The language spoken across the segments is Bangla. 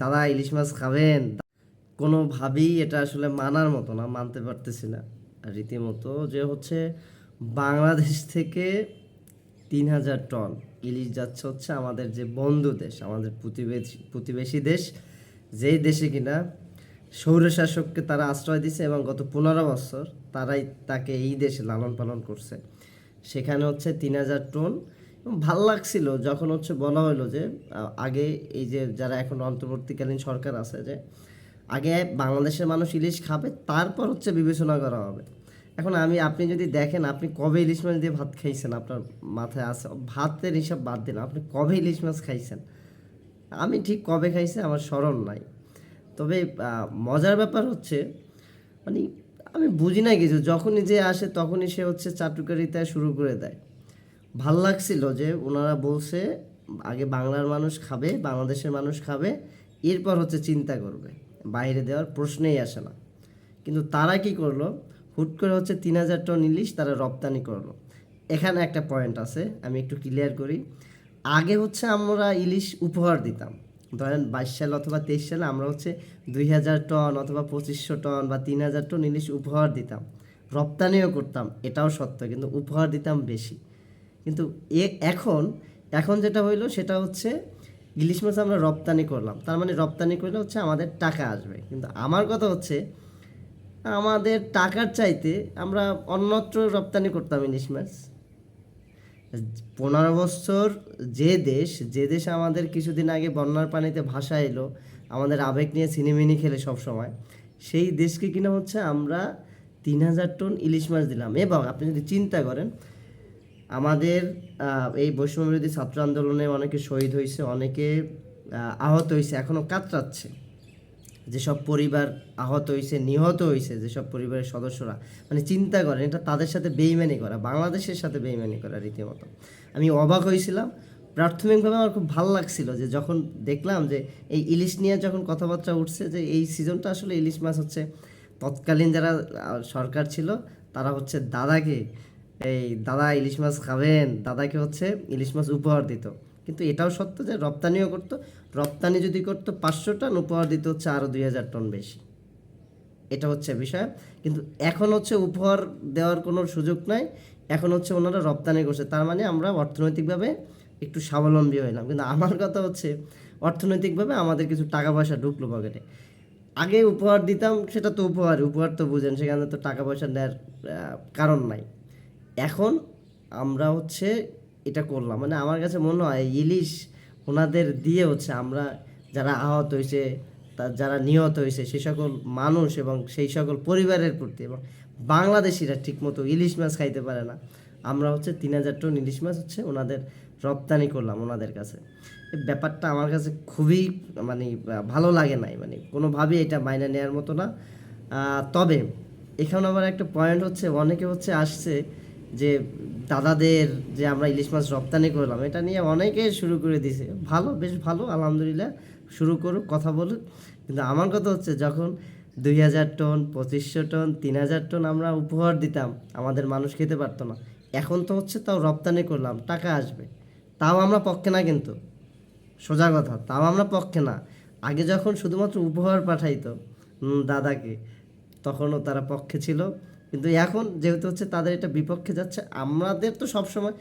দাদা, ইলিশ মাছ খাবেন? কোনোভাবেই এটা আসলে মানার মতো না, মানতে পারতেছি না। রীতিমতো যে হচ্ছে বাংলাদেশ থেকে তিন হাজার টন ইলিশ যাচ্ছে হচ্ছে আমাদের যে বন্ধু দেশ, আমাদের প্রতিবেশী প্রতিবেশী দেশ, যেই দেশে কিনা সৌরশাসককে তারা আশ্রয় দিছে এবং গত পনেরো বছর তারাই তাকে এই দেশে লালন পালন করছে। সেখানে হচ্ছে তিন হাজার টন ভালো লাগছিল যখন হচ্ছে বলা হলো যে আগে এই যে যারা এখন অন্তর্বর্তীকালীন সরকার আছে যে, আগে বাংলাদেশের মানুষ ইলিশ খাবে, তারপর হচ্ছে বিবেচনা করা হবে। এখন আমি, আপনি যদি দেখেন, আপনি কবে ইলিশ মাছ দিয়ে ভাত খাইছেন? আপনার মাথায় আছে, ভাতের হিসাব বাদ দিন, আপনি কবে ইলিশ মাছ খাইছেন? আমি ঠিক কবে খাইছি আমার স্মরণ নাই। তবে মজার ব্যাপার হচ্ছে মানে আমি বুঝি না কিছু, যখনই যে আসে তখনই সে হচ্ছে চাটুকারিতা শুরু করে দেয়। ভালো লাগছিল যে ওনারা বলছে, আগে বাংলার মানুষ খাবে, বাংলাদেশের মানুষ খাবে, এরপর হচ্ছে চিন্তা করবে। বাইরে দেওয়ার প্রশ্নেই আসে না। কিন্তু তারা কি করল? হুট করে হচ্ছে তিন হাজার টন ইলিশ তারা রপ্তানি করল। এখানে একটা পয়েন্ট আছে, আমি একটু ক্লিয়ার করি। আগে হচ্ছে আমরা ইলিশ উপহার দিতাম। ধরেন বাইশ সাল অথবা তেইশ সালে আমরা হচ্ছে দুই হাজার টন অথবা পঁচিশশো টন বা তিন হাজার টন ইলিশ উপহার দিতাম। রপ্তানিও করতাম, এটাও সত্য, কিন্তু উপহার দিতাম বেশি। কিন্তু এখন এখন যেটা হইল সেটা হচ্ছে ইলিশ মাছ আমরা রপ্তানি করলাম। তার মানে রপ্তানি করলে হচ্ছে আমাদের টাকা আসবে। কিন্তু আমার কথা হচ্ছে, আমাদের টাকার চাইতে আমরা অন্যত্র রপ্তানি করতাম ইলিশ মাছ। পনেরো বছর যে দেশ যে দেশ আমাদের কিছুদিন আগে বন্যার পানিতে ভাসা এলো, আমাদের আবেগ নিয়ে সিনেমিনি খেলে সব সময় সেই দেশকে কিনা হচ্ছে আমরা তিন হাজার টন ইলিশ মাছ দিলাম। এবং আপনি যদি চিন্তা করেন আমাদের এই বৈষম্য বিরোধী ছাত্র আন্দোলনে অনেকে শহীদ হয়েছে, অনেকে আহত হয়েছে এখনও কাতরাচ্ছে। যেসব পরিবার আহত হয়েছে, নিহত হয়েছে, যেসব পরিবারের সদস্যরা মানে চিন্তা করেন, এটা তাদের সাথে বেইমানি করা, বাংলাদেশের সাথে বেইমানি করা রীতিমতো। আমি অবাক হয়েছিলাম। প্রাথমিকভাবে আমার খুব ভালো লাগছিল যে যখন দেখলাম যে এই ইলিশ নিয়ে যখন কথাবার্তা উঠছে, যে এই সিজনটা আসলে ইলিশ মাছ হচ্ছে, তৎকালীন যারা সরকার ছিল, তারা হচ্ছে দাদাকে এই দাদা ইলিশ মাছ খাবেন, দাদাকে হচ্ছে ইলিশ মাছ উপহার দিত। কিন্তু এটাও সত্য যে রপ্তানিও করতো। রপ্তানি যদি করতো পাঁচশো টন উপহার দিতে হচ্ছে আরও দুই হাজার টন বেশি। এটা হচ্ছে বিষয়। কিন্তু এখন হচ্ছে উপহার দেওয়ার কোনো সুযোগ নাই। এখন হচ্ছে ওনারা রপ্তানি করছে। তার মানে আমরা অর্থনৈতিকভাবে একটু স্বাবলম্বী হইলাম। কিন্তু আমার কথা হচ্ছে, অর্থনৈতিকভাবে আমাদের কিছু টাকা পয়সা ঢুকলো পকেটে। আগে উপহার দিতাম, সেটা তো উপহার। উপহার তো বুঝেন, সেখানে তো টাকা পয়সা নেওয়ার কারণ নাই। এখন আমরা হচ্ছে এটা করলাম। মানে আমার কাছে মনে হয় ইলিশ ওনাদের দিয়ে হচ্ছে আমরা যারা আহত হয়েছে তার যারা নিহত হয়েছে সেই সকল মানুষ এবং সেই সকল পরিবারের প্রতি এবং বাংলাদেশিরা ঠিকমতো ইলিশ মাছ খাইতে পারে না। আমরা হচ্ছে তিন হাজার টন ইলিশ মাছ হচ্ছে ওনাদের রপ্তানি করলাম ওনাদের কাছে। ব্যাপারটা আমার কাছে খুবই মানে ভালো লাগে নাই। মানে কোনোভাবেই এটা মাইনে নেওয়ার মতো না। তবে এখানে আবার একটা পয়েন্ট হচ্ছে, অনেকে হচ্ছে আসছে যে দাদাদের যে আমরা ইলিশ মাছ রপ্তানি করলাম, এটা নিয়ে অনেকে শুরু করে দিছে ভালো, বেশ ভালো, আলহামদুলিল্লাহ, শুরু করুক, কথা বলুক। কিন্তু আমার কথা হচ্ছে, যখন দুই হাজার টন, পঁচিশশো টন, তিন হাজার টন আমরা উপহার দিতাম, আমাদের মানুষ খেতে পারতো না। এখন তো হচ্ছে তাও রপ্তানি করলাম, টাকা আসবে। তাও আমরা পক্ষে না কিন্তু। সোজা কথা, তাও আমরা পক্ষে না। আগে যখন শুধুমাত্র উপহার পাঠাইতো দাদাকে, তখনও তারা পক্ষে ছিল। কিন্তু এখন যেহেতু হচ্ছে তাদের এটা বিপক্ষে যাচ্ছে, আমাদের তো সবসময়,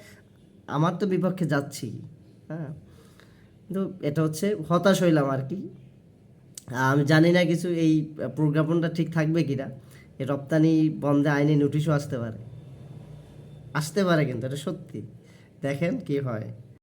আমার তো বিপক্ষে যাচ্ছি। হ্যাঁ? কিন্তু এটা হচ্ছে হতাশ হইলাম আর কি। আমি জানি না কিছু এই প্রজ্ঞাপনটা ঠিক থাকবে কিনা। এই রপ্তানি বন্ধে আইনি নোটিশও আসতে পারে। আসতে পারে কিন্তু, এটা সত্যি। দেখেন কি হয়।